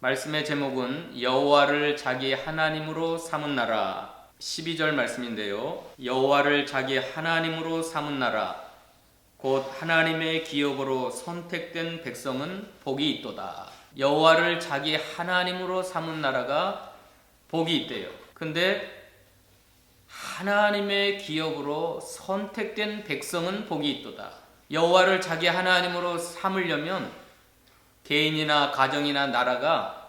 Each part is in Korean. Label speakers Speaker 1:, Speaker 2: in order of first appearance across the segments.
Speaker 1: 말씀의 제목은 여호와를 자기 하나님으로 삼은 나라 12절 말씀인데요. 여호와를 자기 하나님으로 삼은 나라 곧 하나님의 기업으로 선택된 백성은 복이 있도다. 여호와를 자기 하나님으로 삼은 나라가 복이 있대요. 근데 하나님의 기업으로 선택된 백성은 복이 있도다. 여호와를 자기 하나님으로 삼으려면 개인이나 가정이나 나라가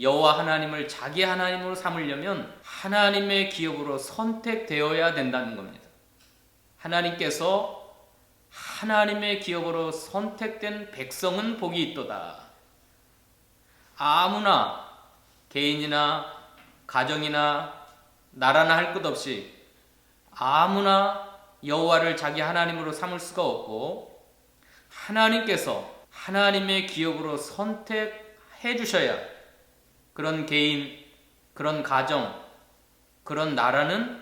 Speaker 1: 여호와 하나님을 자기 하나님으로 삼으려면 하나님의 기업으로 선택되어야 된다는 겁니다. 하나님께서 하나님의 기업으로 선택된 백성은 복이 있도다. 아무나 개인이나 가정이나 나라나 할 것 없이 아무나 여호와를 자기 하나님으로 삼을 수가 없고 하나님께서 하나님의 기업으로 선택해 주셔야 그런 개인, 그런 가정, 그런 나라는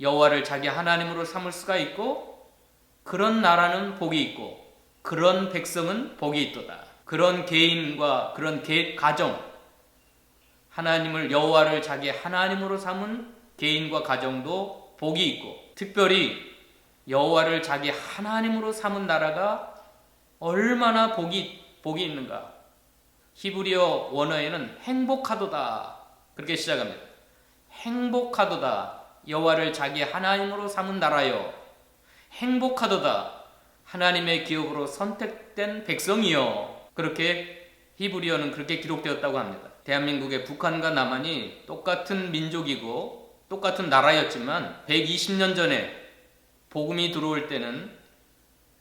Speaker 1: 여호와를 자기 하나님으로 삼을 수가 있고 그런 나라는 복이 있고 그런 백성은 복이 있도다. 그런 개인과 그런 개, 가정 하나님을 여호와를 자기 하나님으로 삼은 개인과 가정도 복이 있고 특별히 여호와를 자기 하나님으로 삼은 나라가 얼마나 복이 복이 있는가? 히브리어 원어에는 행복하도다 그렇게 시작합니다. 행복하도다 여호와를 자기 하나님으로 삼은 나라요. 행복하도다 하나님의 기업으로 선택된 백성이요. 그렇게 히브리어는 그렇게 기록되었다고 합니다. 대한민국의 북한과 남한이 똑같은 민족이고 똑같은 나라였지만 120년 전에 복음이 들어올 때는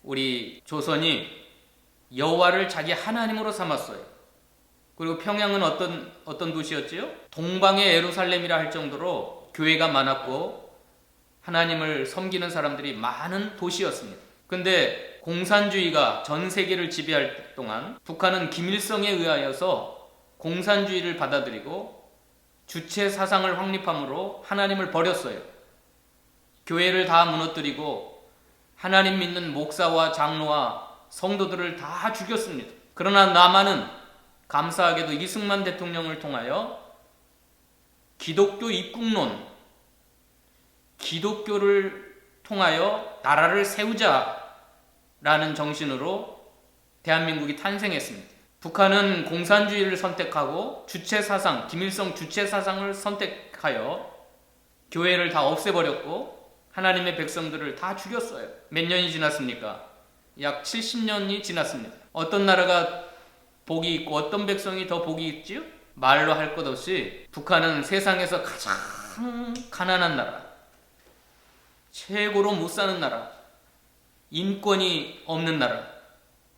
Speaker 1: 우리 조선이 여호와를 자기 하나님으로 삼았어요. 그리고 평양은 어떤 어떤 도시였지요? 동방의 예루살렘이라 할 정도로 교회가 많았고 하나님을 섬기는 사람들이 많은 도시였습니다. 근데 공산주의가 전 세계를 지배할 동안 북한은 김일성에 의하여서 공산주의를 받아들이고 주체 사상을 확립함으로 하나님을 버렸어요. 교회를 다 무너뜨리고 하나님 믿는 목사와 장로와 성도들을 다 죽였습니다. 그러나 남한은 감사하게도 이승만 대통령을 통하여 기독교 입국론, 기독교를 통하여 나라를 세우자라는 정신으로 대한민국이 탄생했습니다. 북한은 공산주의를 선택하고 주체 사상, 김일성 주체 사상을 선택하여 교회를 다 없애버렸고 하나님의 백성들을 다 죽였어요. 몇 년이 지났습니까? 약 70년이 지났습니다. 어떤 나라가 복이 있고 어떤 백성이 더 복이 있지요? 말로 할 것 없이 북한은 세상에서 가장 가난한 나라, 최고로 못 사는 나라, 인권이 없는 나라,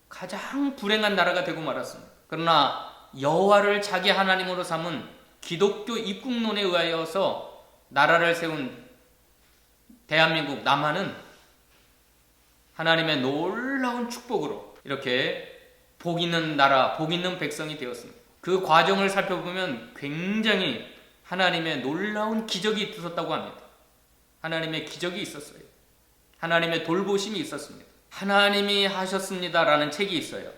Speaker 1: 가장 불행한 나라가 되고 말았습니다. 그러나 여호와를 자기 하나님으로 삼은 기독교 입국론에 의하여서 나라를 세운 대한민국 남한은 하나님의 놀라운 축복으로 이렇게 복 있는 나라, 복 있는 백성이 되었습니다. 그 과정을 살펴보면 굉장히 하나님의 놀라운 기적이 있었다고 합니다. 하나님의 기적이 있었어요. 하나님의 돌보심이 있었습니다. 하나님이 하셨습니다라는 책이 있어요.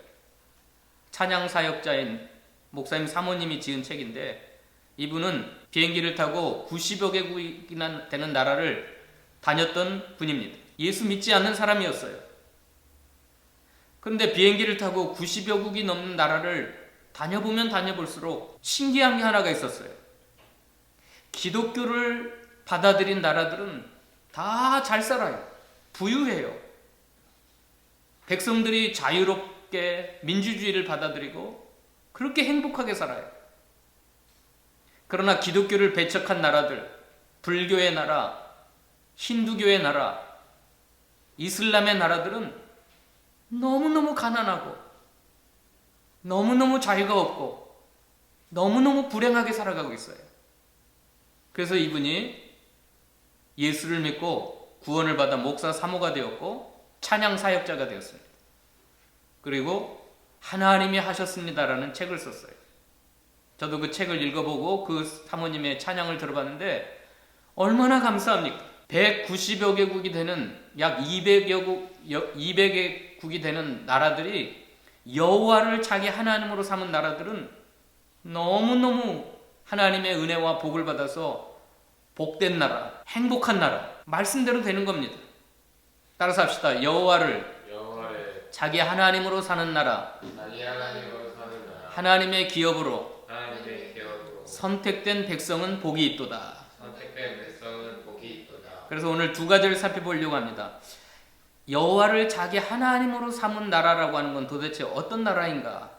Speaker 1: 찬양 사역자인 목사님 사모님이 지은 책인데 이분은 비행기를 타고 90여 개국이나 되는 나라를 다녔던 분입니다. 예수 믿지 않는 사람이었어요. 그런데 비행기를 타고 90여 국이 넘는 나라를 다녀보면 다녀볼수록 신기한 게 하나가 있었어요. 기독교를 받아들인 나라들은 다 잘 살아요. 부유해요. 백성들이 자유롭게 민주주의를 받아들이고 그렇게 행복하게 살아요. 그러나 기독교를 배척한 나라들, 불교의 나라, 힌두교의 나라, 이슬람의 나라들은 너무너무 가난하고 너무너무 자유가 없고 너무너무 불행하게 살아가고 있어요. 그래서 이분이 예수를 믿고 구원을 받아 목사 사모가 되었고 찬양 사역자가 되었습니다. 그리고 하나님이 하셨습니다라는 책을 썼어요. 저도 그 책을 읽어보고 그 사모님의 찬양을 들어봤는데 얼마나 감사합니까? 190여 개국이 되는 약 200여 국 200개 국이 되는 나라들이 여호와를 자기 하나님으로 삼은 나라들은 너무너무 하나님의 은혜와 복을 받아서 복된 나라, 행복한 나라 말씀대로 되는 겁니다. 따라서 합시다. 여호와를 자기 하나님으로 사는 나라, 하나님의 기업으로 선택된 백성은 복이 있도다.
Speaker 2: 선택된 백성은 복이 있도다
Speaker 1: 그래서 오늘 두 가지를 살펴보려고 합니다. 여호와를 자기 하나님으로 삼은 나라라고 하는 건 도대체 어떤 나라인가?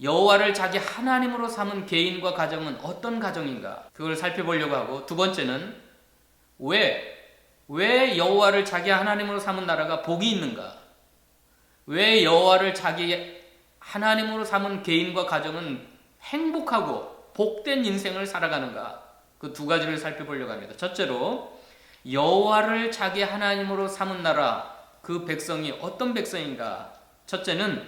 Speaker 1: 여호와를 자기 하나님으로 삼은 개인과 가정은 어떤 가정인가? 그걸 살펴보려고 하고 두 번째는 왜 왜 여호와를 자기 하나님으로 삼은 나라가 복이 있는가? 왜 여호와를 자기 하나님으로 삼은 개인과 가정은 행복하고 복된 인생을 살아가는가? 그 두 가지를 살펴보려고 합니다. 첫째로 여호와를 자기 하나님으로 삼은 나라 그 백성이 어떤 백성인가? 첫째는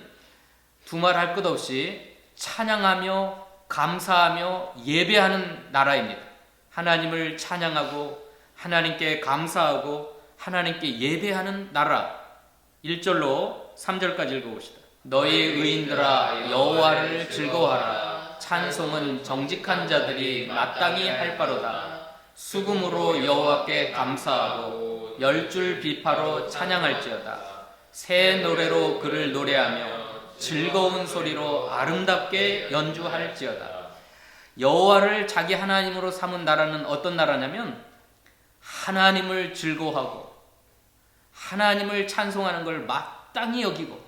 Speaker 1: 두말 할 것 없이 찬양하며 감사하며 예배하는 나라입니다. 하나님을 찬양하고 하나님께 감사하고 하나님께 예배하는 나라. 1절로 3절까지 읽어봅시다. 너희 의인들아 여호와를 즐거워하라. 찬송은 정직한 자들이 마땅히 할 바로다. 수금으로 여호와께 감사하고 열 줄 비파로 찬양할지어다. 새 노래로 그를 노래하며 즐거운 소리로 아름답게 연주할지어다. 여호와를 자기 하나님으로 삼은 나라는 어떤 나라냐면 하나님을 즐거워하고 하나님을 찬송하는 걸 마땅히 여기고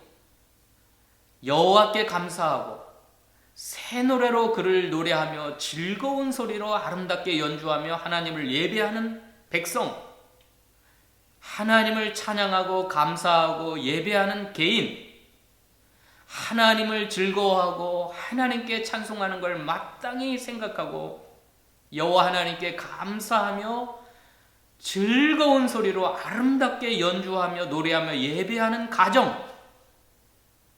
Speaker 1: 여호와께 감사하고 새 노래로 그를 노래하며 즐거운 소리로 아름답게 연주하며 하나님을 예배하는 백성. 하나님을 찬양하고 감사하고 예배하는 개인. 하나님을 즐거워하고 하나님께 찬송하는 걸 마땅히 생각하고 여호와 하나님께 감사하며 즐거운 소리로 아름답게 연주하며 노래하며 예배하는 가정.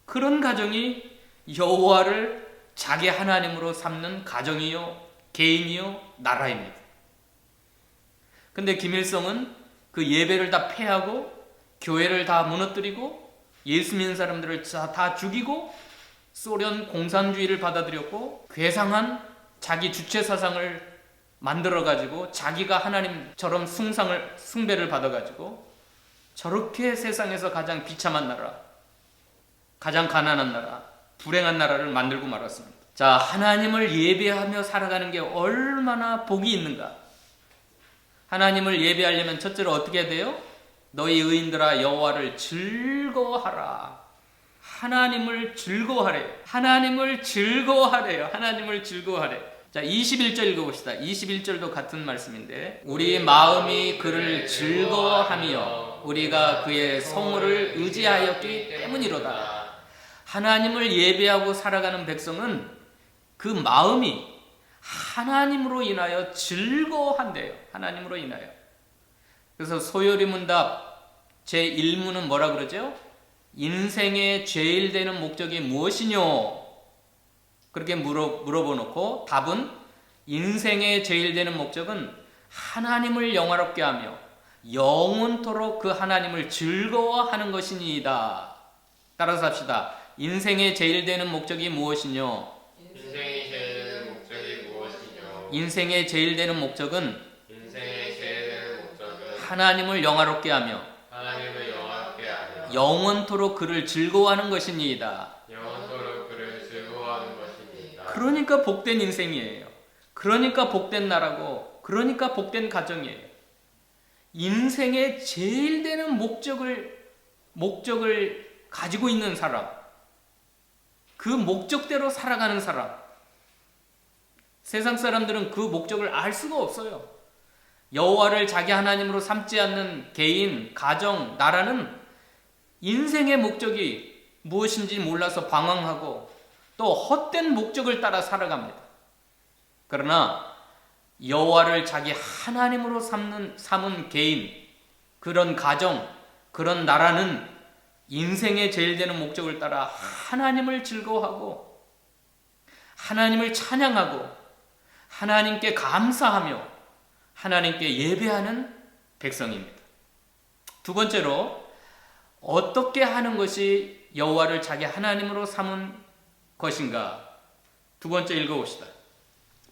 Speaker 1: 그런 가정이 여호와를 자기 하나님으로 삼는 가정이요 개인이요 나라입니다. 근데 김일성은 그 예배를 다 폐하고 교회를 다 무너뜨리고 예수 믿는 사람들을 다, 다 죽이고 소련 공산주의를 받아들였고 괴상한 자기 주체 사상을 만들어 가지고 자기가 하나님처럼 숭상을 숭배를 받아 가지고 저렇게 세상에서 가장 비참한 나라 가장 가난한 나라 불행한 나라를 만들고 말았습니다. 자, 하나님을 예배하며 살아가는 게 얼마나 복이 있는가? 하나님을 예배하려면 첫째로 어떻게 돼요? 너희 의인들아 여호와를 즐거워하라. 하나님을 즐거워하래. 하나님을 즐거워하래요. 하나님을 즐거워하래. 자, 21절 읽어봅시다. 21절도 같은 말씀인데 우리 마음이 그를 즐거워하며 우리가 그의 성호를 의지하였기 때문이로다. 하나님을 예배하고 살아가는 백성은 그 마음이 하나님으로 인하여 즐거워한대요. 하나님으로 인하여. 그래서 소요리 문답 제 1문은 뭐라 그러죠? 인생의 제일 되는 목적이 무엇이뇨? 그렇게 물어, 물어보 놓고 답은 인생의 제일 되는 목적은 하나님을 영화롭게 하며 영원토록 그 하나님을 즐거워하는 것이니이다. 따라서 합시다. 인생의 제일 되는 목적이 무엇이뇨?
Speaker 2: 인생이 제일 되는 목적이 무엇이뇨
Speaker 1: 인생의 제일 되는 목적은
Speaker 2: 인생의 제일 되는 목적은
Speaker 1: 하나님을 영화롭게 하며
Speaker 2: 하나님을 영화롭게 하며
Speaker 1: 영원토록 그를 즐거워하는 것이니이다.
Speaker 2: 영원토록 그를 즐거워하는 것입니다
Speaker 1: 그러니까 복된 인생이에요. 그러니까 복된 나라고, 그러니까 복된 가정이에요. 인생의 제일 되는 목적을, 목적을 가지고 있는 사람. 그 목적대로 살아가는 사람. 세상 사람들은 그 목적을 알 수가 없어요. 여호와를 자기 하나님으로 삼지 않는 개인, 가정, 나라는 인생의 목적이 무엇인지 몰라서 방황하고 또 헛된 목적을 따라 살아갑니다. 그러나 여호와를 자기 하나님으로 삼는 삼은 개인, 그런 가정, 그런 나라는 인생의 제일 되는 목적을 따라 하나님을 즐거워하고 하나님을 찬양하고 하나님께 감사하며 하나님께 예배하는 백성입니다. 두 번째로 어떻게 하는 것이 여호와를 자기 하나님으로 삼은 것인가? 두 번째 읽어 봅시다.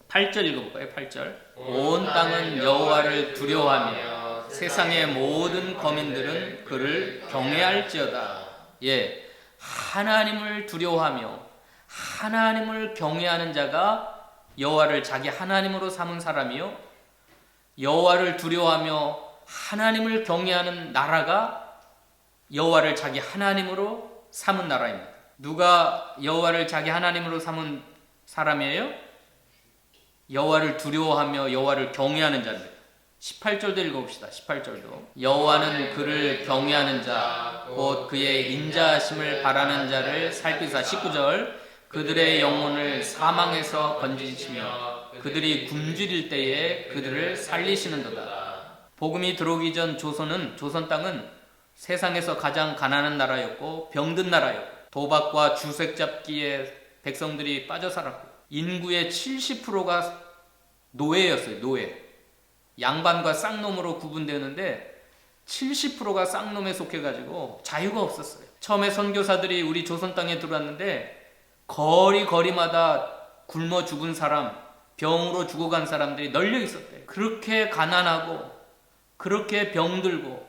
Speaker 1: 8절 읽어 볼까요? 8절. 온 땅은 여호와를 두려워하며 세상의 모든 거민들은 그를 경외할지어다. 예, 하나님을 두려워하며 하나님을 경외하는 자가 여호와를 자기 하나님으로 삼은 사람이요. 여호와를 두려워하며 하나님을 경외하는 나라가 여호와를 자기 하나님으로 삼은 나라입니다. 누가 여호와를 자기 하나님으로 삼은 사람이에요? 여호와를 두려워하며 여호와를 경외하는 자입니다. 18절도 읽어봅시다. 18절도 여호와는 그를 경외하는 자 곧 그의 인자하심을 바라는 자를 살피사 19절 그들의 영혼을 사망에서 건지시며 그들이 굶주릴 때에 그들을 살리시는도다. 복음이 들어오기 전 조선은 조선 땅은 세상에서 가장 가난한 나라였고 병든 나라였고 도박과 주색 잡기에 백성들이 빠져 살았고 인구의 70%가 노예였어요. 노예. 양반과 쌍놈으로 구분되는데 70%가 쌍놈에 속해가지고 자유가 없었어요. 처음에 선교사들이 우리 조선 땅에 들어왔는데 거리 거리마다 굶어 죽은 사람, 병으로 죽어간 사람들이 널려 있었대. 그렇게 가난하고 그렇게 병들고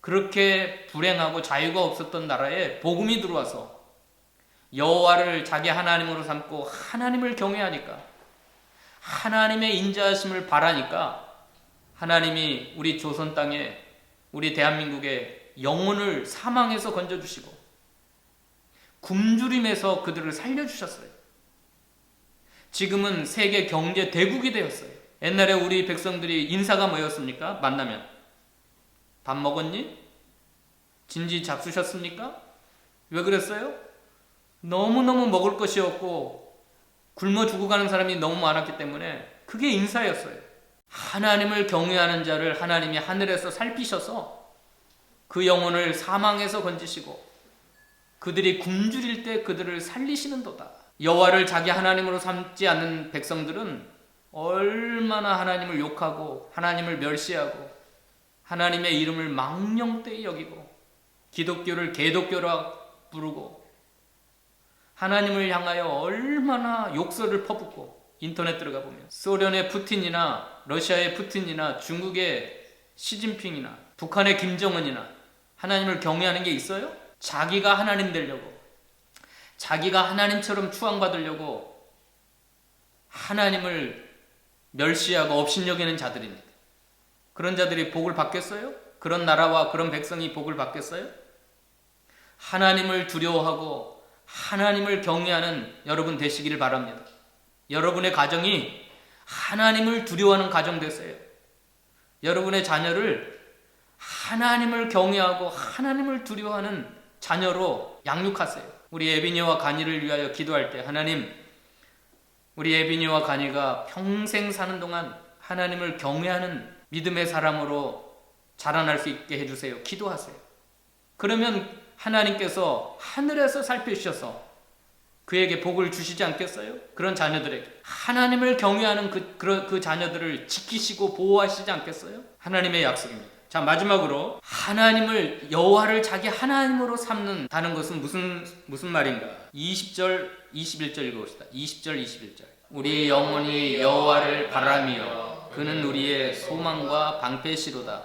Speaker 1: 그렇게 불행하고 자유가 없었던 나라에 복음이 들어와서 여호와를 자기 하나님으로 삼고 하나님을 경외하니까 하나님의 인자하심을 바라니까 하나님이 우리 조선 땅에 우리 대한민국의 영혼을 사망에서 건져주시고 굶주림에서 그들을 살려주셨어요. 지금은 세계 경제 대국이 되었어요. 옛날에 우리 백성들이 인사가 뭐였습니까? 만나면 밥 먹었니? 진지 잡수셨습니까? 왜 그랬어요? 너무너무 먹을 것이 없고 굶어 죽어가는 사람이 너무 많았기 때문에 그게 인사였어요. 하나님을 경외하는 자를 하나님이 하늘에서 살피셔서 그 영혼을 사망에서 건지시고 그들이 굶주릴 때 그들을 살리시는도다. 여호와를 자기 하나님으로 삼지 않는 백성들은 얼마나 하나님을 욕하고 하나님을 멸시하고 하나님의 이름을 망령되이 여기고 기독교를 개독교라 부르고 하나님을 향하여 얼마나 욕설을 퍼붓고 인터넷 들어가 보면 소련의 푸틴이나 러시아의 푸틴이나 중국의 시진핑이나 북한의 김정은이나 하나님을 경외하는 게 있어요? 자기가 하나님 되려고 자기가 하나님처럼 추앙받으려고 하나님을 멸시하고 업신여기는 자들입니다. 그런 자들이 복을 받겠어요? 그런 나라와 그런 백성이 복을 받겠어요? 하나님을 두려워하고 하나님을 경외하는 여러분 되시기를 바랍니다. 여러분의 가정이 하나님을 두려워하는 가정 되세요. 여러분의 자녀를 하나님을 경외하고 하나님을 두려워하는 자녀로 양육하세요. 우리 에비니와 가니를 위하여 기도할 때 하나님 우리 에비니와 가니가 평생 사는 동안 하나님을 경외하는 믿음의 사람으로 자라날 수 있게 해주세요. 기도하세요. 그러면 하나님께서 하늘에서 살펴주셔서 그에게 복을 주시지 않겠어요? 그런 자녀들에게 하나님을 경외하는 그, 그, 그 자녀들을 지키시고 보호하시지 않겠어요? 하나님의 약속입니다. 자 마지막으로 하나님을 여호와를 자기 하나님으로 삼는다는 것은 무슨 무슨 말인가? 20절 21절 읽어봅시다. 20절 21절 우리 영혼이 여호와를 바라며 그는 우리의 소망과 방패시로다.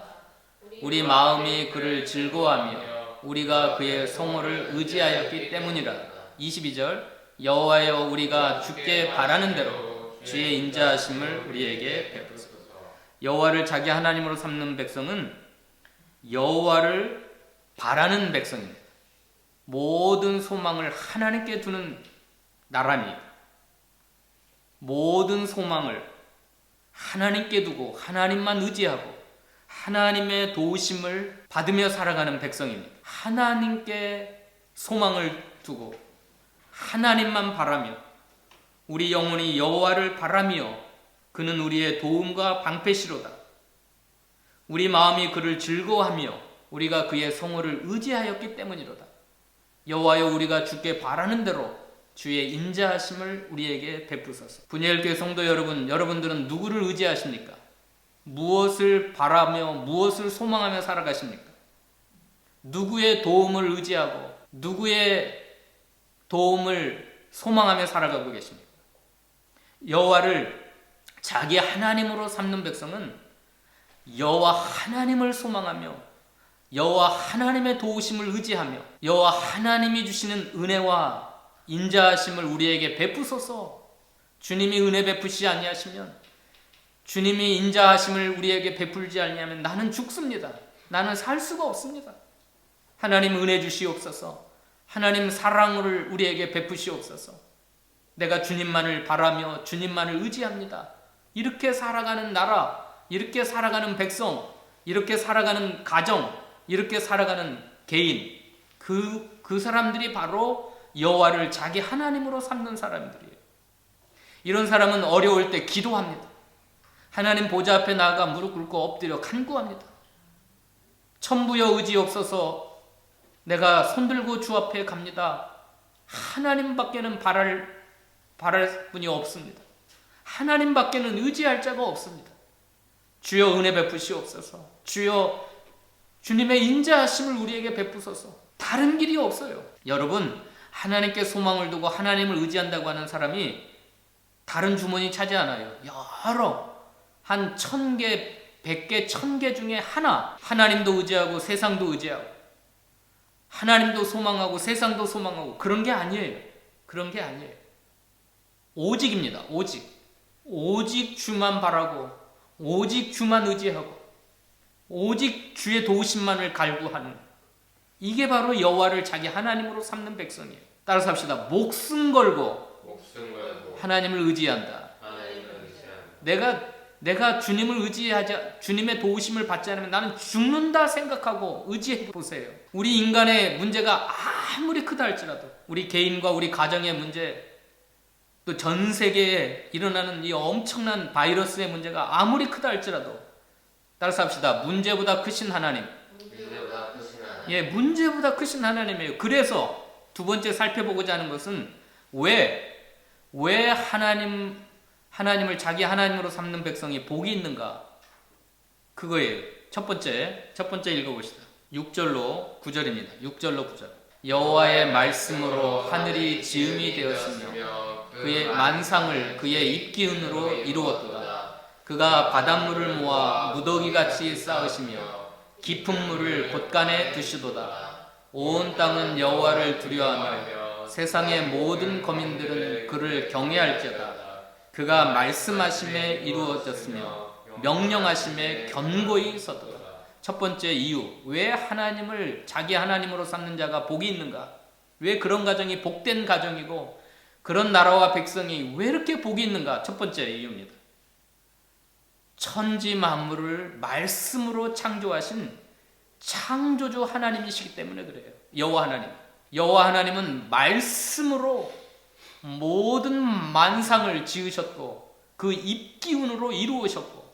Speaker 1: 우리 마음이 그를 즐거워하며 우리가 그의 성호를 의지하였기 때문이라. 22절 여호와여 우리가 주께 바라는 대로 주의 인자하심을 우리에게 베푸소서. 여호와를 자기 하나님으로 삼는 백성은 여호와를 바라는 백성입니다. 모든 소망을 하나님께 두는 나라입니다. 모든 소망을 하나님께 두고 하나님만 의지하고 하나님의 도우심을 받으며 살아가는 백성입니다. 하나님께 소망을 두고 하나님만 바라며 우리 영혼이 여호와를 바라며 그는 우리의 도움과 방패시로다. 우리 마음이 그를 즐거워하며 우리가 그의 성호를 의지하였기 때문이로다. 여호와여 우리가 주께 바라는 대로 주의 인자하심을 우리에게 베푸소서. 분열교회 성도 여러분, 여러분들은 누구를 의지하십니까? 무엇을 바라며 무엇을 소망하며 살아가십니까? 누구의 도움을 의지하고 누구의 도움을 소망하며 살아가고 계십니까? 여호와를 자기 하나님으로 삼는 백성은 여호와 하나님을 소망하며 여호와 하나님의 도우심을 의지하며 여호와 하나님이 주시는 은혜와 인자하심을 우리에게 베푸소서. 주님이 은혜 베푸시지 아니하시면 주님이 인자하심을 우리에게 베풀지 아니하면 나는 죽습니다. 나는 살 수가 없습니다. 하나님 은혜 주시옵소서. 하나님 사랑을 우리에게 베푸시옵소서. 내가 주님만을 바라며 주님만을 의지합니다. 이렇게 살아가는 나라, 이렇게 살아가는 백성, 이렇게 살아가는 가정, 이렇게 살아가는 개인, 그, 그 사람들이 바로 여호와를 자기 하나님으로 삼는 사람들이에요. 이런 사람은 어려울 때 기도합니다. 하나님 보좌 앞에 나아가 무릎 꿇고 엎드려 간구합니다. 천부여 의지 없어서 내가 손들고 주 앞에 갑니다. 하나님밖에는 바랄 바랄 분이 없습니다. 하나님밖에는 의지할 자가 없습니다. 주여 은혜 베푸시옵소서. 주여 주님의 인자하심을 우리에게 베푸소서. 다른 길이 없어요. 여러분 하나님께 소망을 두고 하나님을 의지한다고 하는 사람이 다른 주머니 차지 않아요. 여러 한 천 개, 백 개, 천 개 중에 하나 하나님도 의지하고 세상도 의지하고 하나님도 소망하고 세상도 소망하고 그런 게 아니에요. 그런 게 아니에요. 오직입니다. 오직. 오직 주만 바라고 오직 주만 의지하고 오직 주의 도우심만을 갈구하는 이게 바로 여호와를 자기 하나님으로 삼는 백성이에요. 따라서 합시다. 목숨 걸고
Speaker 2: 목숨 걸고
Speaker 1: 하나님을 의지한다.
Speaker 2: 하나님을 의지하는
Speaker 1: 내가 내가 주님을 의지하자 주님의 도우심을 받지 않으면 나는 죽는다 생각하고 의지해 보세요. 우리 인간의 문제가 아무리 크다 할지라도 우리 개인과 우리 가정의 문제 또 전 세계에 일어나는 이 엄청난 바이러스의 문제가 아무리 크다 할지라도 따라서 합시다. 문제보다 크신 하나님.
Speaker 2: 문제보다 크신 하나님
Speaker 1: 예, 문제보다 크신 하나님이에요. 그래서 두 번째 살펴보고자 하는 것은 왜, 왜 하나님, 하나님을 자기 하나님으로 삼는 백성이 복이 있는가? 그거예요. 첫 번째, 첫 번째 읽어봅시다. 6절로 9절입니다. 6절로 9절. 여호와의 말씀으로 하늘이 지음이 되었으며 그의 만상을 그의 입기운으로 이루었도다. 그가 바닷물을 모아 무더기같이 쌓으시며 깊은 물을 곳간에 두시도다. 온 땅은 여호와를 두려워하며 세상의 모든 거민들은 그를 경외할지어다. 그가 말씀하심에 이루어졌으며 명령하심에 견고히 서도다. 첫 번째 이유 왜 하나님을 자기 하나님으로 삼는 자가 복이 있는가? 왜 그런 가정이 복된 가정이고 그런 나라와 백성이 왜 이렇게 복이 있는가? 첫 번째 이유입니다. 천지 만물을 말씀으로 창조하신 창조주 하나님이시기 때문에 그래요. 여호와 하나님. 여호와 하나님은 말씀으로 모든 만상을 지으셨고 그 입기운으로 이루으셨고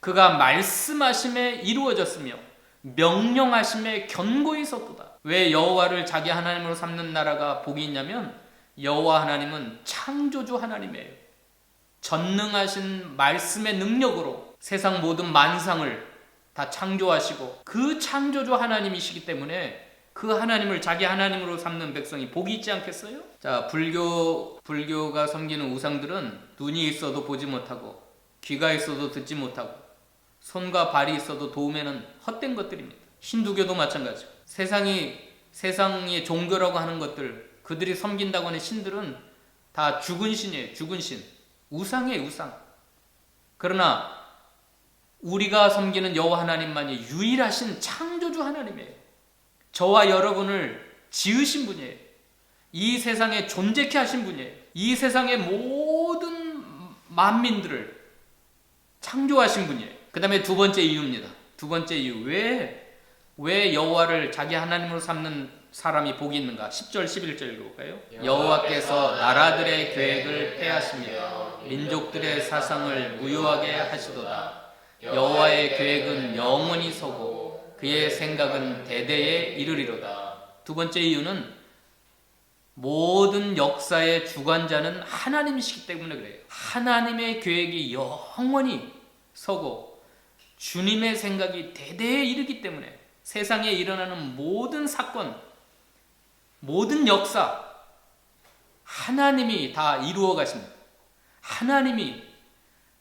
Speaker 1: 그가 말씀하심에 이루어졌으며 명령하심에 견고히 섰도다. 왜 여호와를 자기 하나님으로 삼는 나라가 복이 있냐면 여호와 하나님은 창조주 하나님이에요. 전능하신 말씀의 능력으로 세상 모든 만상을 다 창조하시고 그 창조주 하나님이시기 때문에 그 하나님을 자기 하나님으로 삼는 백성이 복이 있지 않겠어요? 자, 불교 불교가 섬기는 우상들은 눈이 있어도 보지 못하고 귀가 있어도 듣지 못하고 손과 발이 있어도 도움에는 헛된 것들입니다. 힌두교도 마찬가지. 세상이 세상의 종교라고 하는 것들 그들이 섬긴다고 하는 신들은 다 죽은 신이에요. 죽은 신. 우상이에요, 우상. 그러나 우리가 섬기는 여호와 하나님만이 유일하신 창조주 하나님이에요. 저와 여러분을 지으신 분이에요. 이 세상에 존재케 하신 분이에요. 이 세상의 모든 만민들을 창조하신 분이에요. 그 다음에 두 번째 이유입니다. 두 번째 이유. 왜, 왜 여호와를 자기 하나님으로 삼는 사람이 복이 있는가? 10절, 11절 읽어볼까요? 여호와께서 나라들의 계획을 폐하시며 민족들의 사상을 무효하게 하시도다. 여호와의 계획은 영원히 서고 그의 생각은 대대에 이르리로다. 두 번째 이유는 모든 역사의 주관자는 하나님이시기 때문에 그래요. 하나님의 계획이 영원히 서고 주님의 생각이 대대에 이르기 때문에 세상에 일어나는 모든 사건, 모든 역사 하나님이 다 이루어 가십니다. 하나님이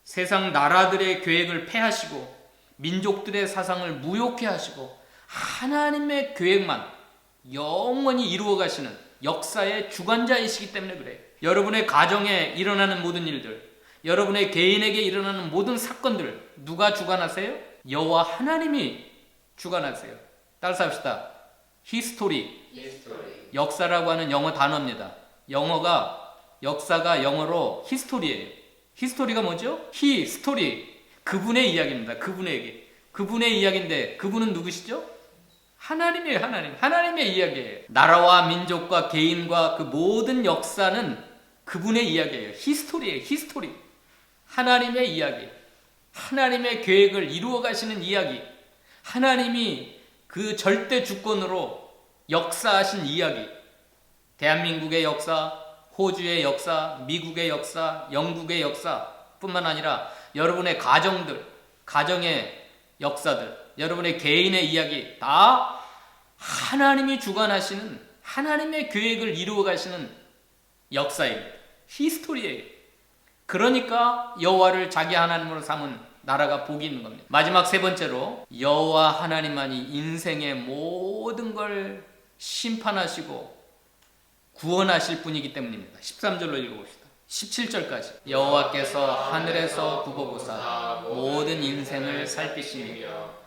Speaker 1: 세상 나라들의 계획을 폐하시고 민족들의 사상을 무효케 하시고 하나님의 계획만 영원히 이루어 가시는 역사의 주관자이시기 때문에 그래요. 여러분의 가정에 일어나는 모든 일들, 여러분의 개인에게 일어나는 모든 사건들 누가 주관하세요? 여호와 하나님이 주관하세요. 따라서 합시다. 히스토리,
Speaker 2: 히스토리
Speaker 1: 역사라고 하는 영어 단어입니다. 영어가 역사가 영어로 히스토리예요. 히스토리가 뭐죠? 히 스토리 그분의 이야기입니다. 그분의 얘기. 그분의 이야기인데 그분은 누구시죠? 하나님이에요. 하나님. 하나님의 이야기예요. 나라와 민족과 개인과 그 모든 역사는 그분의 이야기예요. 히스토리예요. 히스토리. 하나님의 이야기. 하나님의 계획을 이루어 가시는 이야기. 하나님이 그 절대 주권으로 역사하신 이야기. 대한민국의 역사, 호주의 역사, 미국의 역사, 영국의 역사뿐만 아니라 여러분의 가정들, 가정의 역사들, 여러분의 개인의 이야기 다 하나님이 주관하시는 하나님의 계획을 이루어 가시는 역사입니다. 히스토리예요. 그러니까 여호와를 자기 하나님으로 삼은 나라가 복이 있는 겁니다. 마지막 세 번째로 여호와 하나님만이 인생의 모든 걸 심판하시고 구원하실 분이기 때문입니다. 13절로 읽어봅시다. 17절까지 여호와께서 하늘에서 두고 보사 모든 인생을 살피시며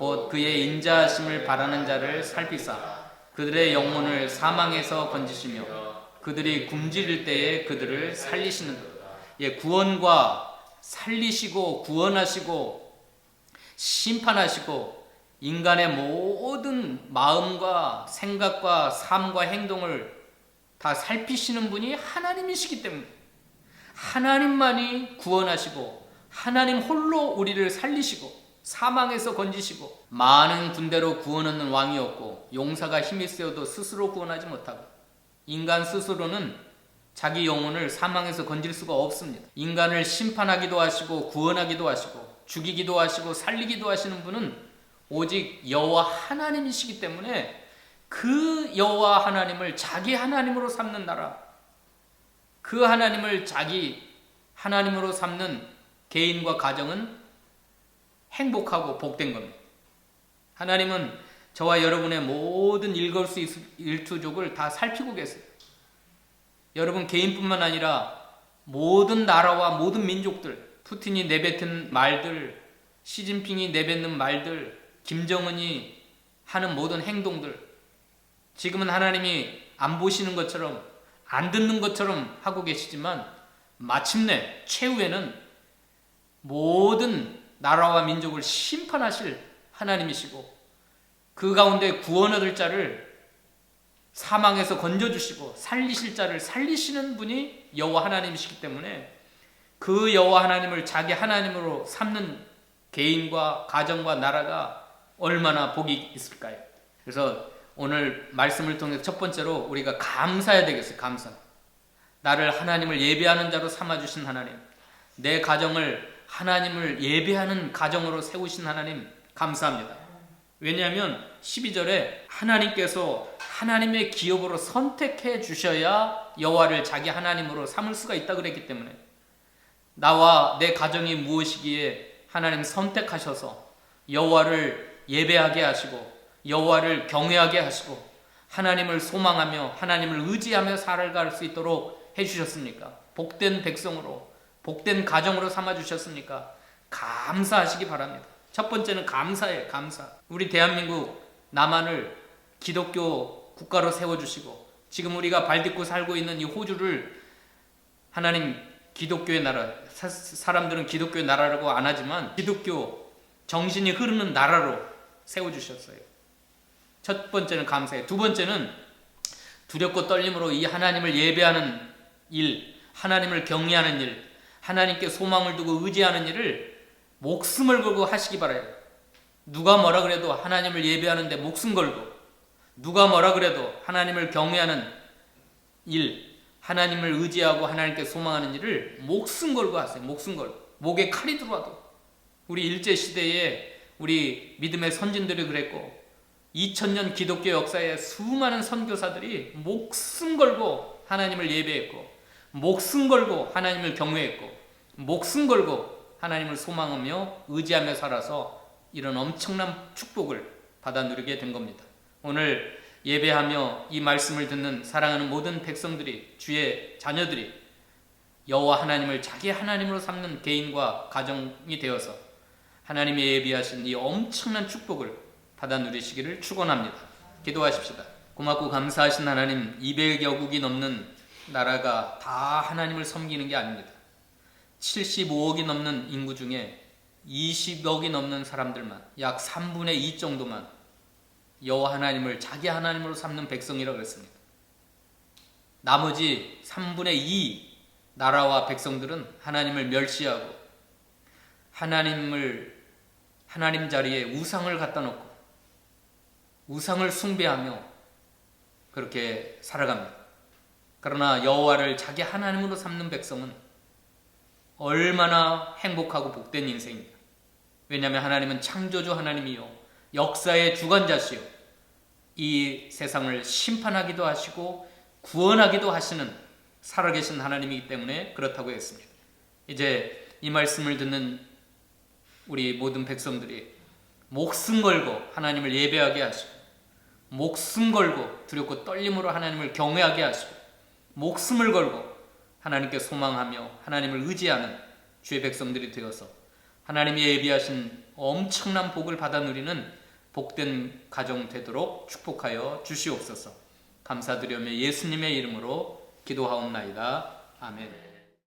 Speaker 1: 곧 그의 인자하심을 바라는 자를 살피사 그들의 영혼을 사망에서 건지시며 그들이 굶주릴 때에 그들을 살리시는 것. 예, 구원과 살리시고 구원하시고 심판하시고 인간의 모든 마음과 생각과 삶과 행동을 다 살피시는 분이 하나님이시기 때문에 하나님만이 구원하시고 하나님 홀로 우리를 살리시고 사망에서 건지시고 많은 군대로 구원 얻는 왕이 없고 용사가 힘이 세어도 스스로 구원하지 못하고 인간 스스로는 자기 영혼을 사망에서 건질 수가 없습니다. 인간을 심판하기도 하시고 구원하기도 하시고 죽이기도 하시고 살리기도 하시는 분은 오직 여호와 하나님이시기 때문에 그 여호와 하나님을 자기 하나님으로 삼는 나라 그 하나님을 자기 하나님으로 삼는 개인과 가정은 행복하고 복된 겁니다. 하나님은 저와 여러분의 모든 일걸수 일투족을 다 살피고 계세요. 여러분 개인뿐만 아니라 모든 나라와 모든 민족들, 푸틴이 내뱉은 말들, 시진핑이 내뱉는 말들, 김정은이 하는 모든 행동들, 지금은 하나님이 안 보시는 것처럼, 안 듣는 것처럼 하고 계시지만, 마침내 최후에는 모든 나라와 민족을 심판하실 하나님이시고, 그 가운데 구원 얻을 자를 사망에서 건져주시고 살리실 자를 살리시는 분이 여호와 하나님이시기 때문에 그 여호와 하나님을 자기 하나님으로 삼는 개인과 가정과 나라가 얼마나 복이 있을까요? 그래서 오늘 말씀을 통해 첫 번째로 우리가 감사해야 되겠어요. 감사. 나를 하나님을 예배하는 자로 삼아 주신 하나님. 내 가정을 하나님을 예배하는 가정으로 세우신 하나님 감사합니다. 왜냐하면 12절에 하나님께서 하나님의 기업으로 선택해 주셔야 여호와를 자기 하나님으로 삼을 수가 있다 그랬기 때문에 나와 내 가정이 무엇이기에 하나님 선택하셔서 여호와를 예배하게 하시고 여호와를 경외하게 하시고 하나님을 소망하며 하나님을 의지하며 살아갈 수 있도록 해 주셨습니까? 복된 백성으로 복된 가정으로 삼아 주셨습니까? 감사하시기 바랍니다. 첫 번째는 감사예요, 감사. 우리 대한민국 남한을 기독교 국가로 세워 주시고, 지금 우리가 발딛고 살고 있는 이 호주를 하나님 기독교의 나라, 사, 사람들은 기독교의 나라라고 안 하지만, 기독교 정신이 흐르는 나라로 세워 주셨어요. 첫 번째는 감사예요. 두 번째는 두렵고 떨림으로 이 하나님을 예배하는 일, 하나님을 경외하는 일, 하나님께 소망을 두고 의지하는 일을 목숨을 걸고 하시기 바라요. 누가 뭐라 그래도 하나님을 예배하는데 목숨 걸고 누가 뭐라 그래도 하나님을 경외하는 일, 하나님을 의지하고 하나님께 소망하는 일을 목숨 걸고 하세요. 목숨 걸고 목에 칼이 들어와도 우리 일제 시대에 우리 믿음의 선진들이 그랬고 2000년 기독교 역사에 수많은 선교사들이 목숨 걸고 하나님을 예배했고 목숨 걸고 하나님을 경외했고 목숨 걸고 하나님을 소망하며 의지하며 살아서 이런 엄청난 축복을 받아 누리게 된 겁니다. 오늘 예배하며 이 말씀을 듣는 사랑하는 모든 백성들이 주의 자녀들이 여호와 하나님을 자기 하나님으로 삼는 개인과 가정이 되어서 하나님의 예비하신 이 엄청난 축복을 받아 누리시기를 축원합니다. 기도하십시다. 고맙고 감사하신 하나님 200여 국이 넘는 나라가 다 하나님을 섬기는 게 아닙니다. 75억이 넘는 인구 중에 20억이 넘는 사람들만 약 3분의 2 정도만 여호와 하나님을 자기 하나님으로 삼는 백성이라고 그랬습니다. 나머지 3분의 2 나라와 백성들은 하나님을 멸시하고 하나님을 하나님 자리에 우상을 갖다 놓고 우상을 숭배하며 그렇게 살아갑니다. 그러나 여호와를 자기 하나님으로 삼는 백성은 얼마나 행복하고 복된 인생입니다. 왜냐하면 하나님은 창조주 하나님이요 역사의 주관자시요 이 세상을 심판하기도 하시고 구원하기도 하시는 살아계신 하나님이기 때문에 그렇다고 했습니다. 이제 이 말씀을 듣는 우리 모든 백성들이 목숨 걸고 하나님을 예배하게 하시고 목숨 걸고 두렵고 떨림으로 하나님을 경외하게 하시고 목숨을 걸고 하나님께 소망하며 하나님을 의지하는 주의 백성들이 되어서 하나님이 예비하신 엄청난 복을 받아 누리는 복된 가정 되도록 축복하여 주시옵소서. 감사드리며 예수님의 이름으로 기도하옵나이다. 아멘.